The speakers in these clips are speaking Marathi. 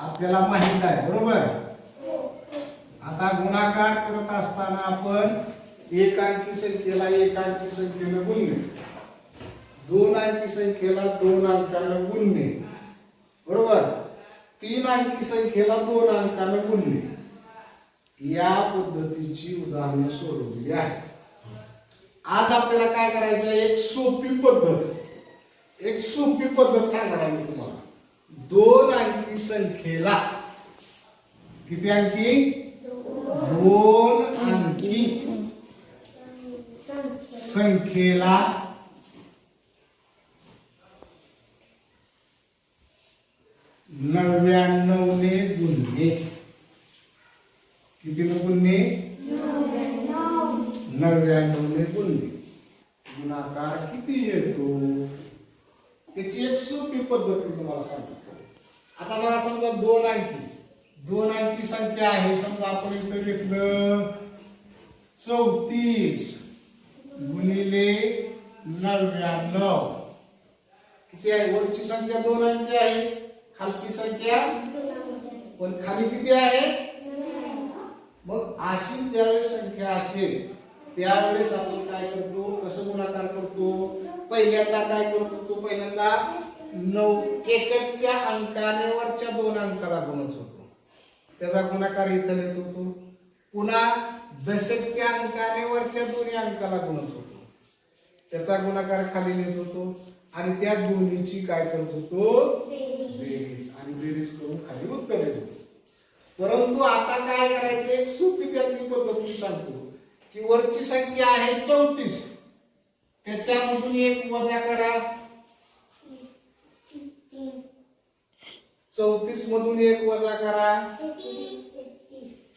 आपल्याला माहीत आहे बरोबर? आता गुणाकार करत असताना आपण एकांकी संख्येला एक अंकी संख्येनं गुणले. दोन अंकी संख्येला दोन अंकानं गुणले. बरोबर? तीन अंकी संख्येला दोन अंकानं गुणले. या पद्धतीची उदाहरणे सोडवली आहेत. आज आपल्याला काय करायचं? आहे? एक सोपी पद्धत. एक सोपी पद्धत सांगणार आहे मी तुम्हाला. दोन अंकी संख्येला. किती अंकी? दोन अंकी संख्येला. नव्याण्णवने गुणले कितीने गुणले नव्याण्णवने गुणले गुणाकार किती येतो? त्याची एक सोपी पद्धती तुम्हाला सांगतो. समजा दोन अंकी. दोन अंकी संख्या आहे. समजा आपण इथं घेतलं चौतीस गुणिले नव्याण्णव. किती आहे? वरची संख्या दोन अंकी आहे. खालची संख्या पण खाली किती आहे? मग अशी ज्यावेळेस संख्या असेल त्यावेळेस आपण काय करतो? कसं गुणाकार करतो? पहिल्यांदा काय करतो? तो पहिल्यांदा नऊ एकच्या अंकाने वरच्या दोन अंकाला गुणच होतो. त्याचा गुणाकार इथं येत होतो. पुन्हा दशकच्या अंकाने वरच्या दोन्ही अंकाला गुणत होतो. त्याचा गुणाकार खाली येत होतो आणि त्या दोन्हीची काय करत होतो? बेरीज. आणि बेरीज करून खाली उत्तर येत होतो. परंतु आता काय करायचं? एक सोपी त्यातली पद्धत मी सांगतो की वरची संख्या आहे चौतीस. त्याच्यामधून एक वजा करा. चौतीस मधून एक वजा करा.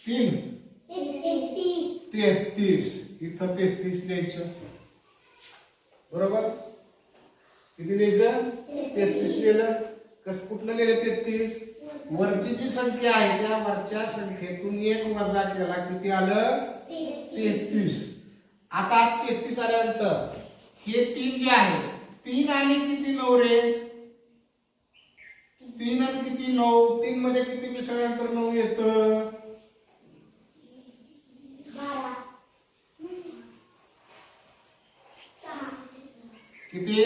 तीन. तेहतीस. इथं तेहतीस लिहायचं. बरोबर? किती लिहायचं? तेहतीस लिहिलं. कस कुठलं लिहिलं तेहतीस? वरची जी संख्या आहे त्या वरच्या संख्येतून एक वजा केला. किती आलं? तेहतीस. आता तेहतीस आल्यानंतर हे तीन जे आहे तीन आणि किती नवरे? तीन आणि किती? नऊ. तीन मध्ये किती मिसळल्यानंतर नऊ येत? किती?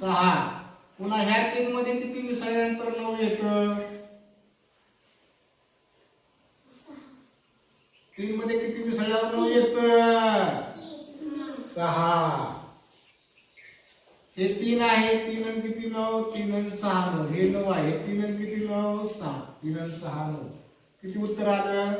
सहा. पुन्हा ह्या तीन मध्ये किती मिसळल्यानंतर नऊ येत? तीन मध्ये किती मिसळल्यावर नऊ येत? सहा. हे तीन आहे तीन आणि किती नऊ? तीन आणि सहा नऊ. हे नऊ आहे. तीन आणि किती नऊ? सहा तीन आणि सहा नऊ. किती उत्तर आलं?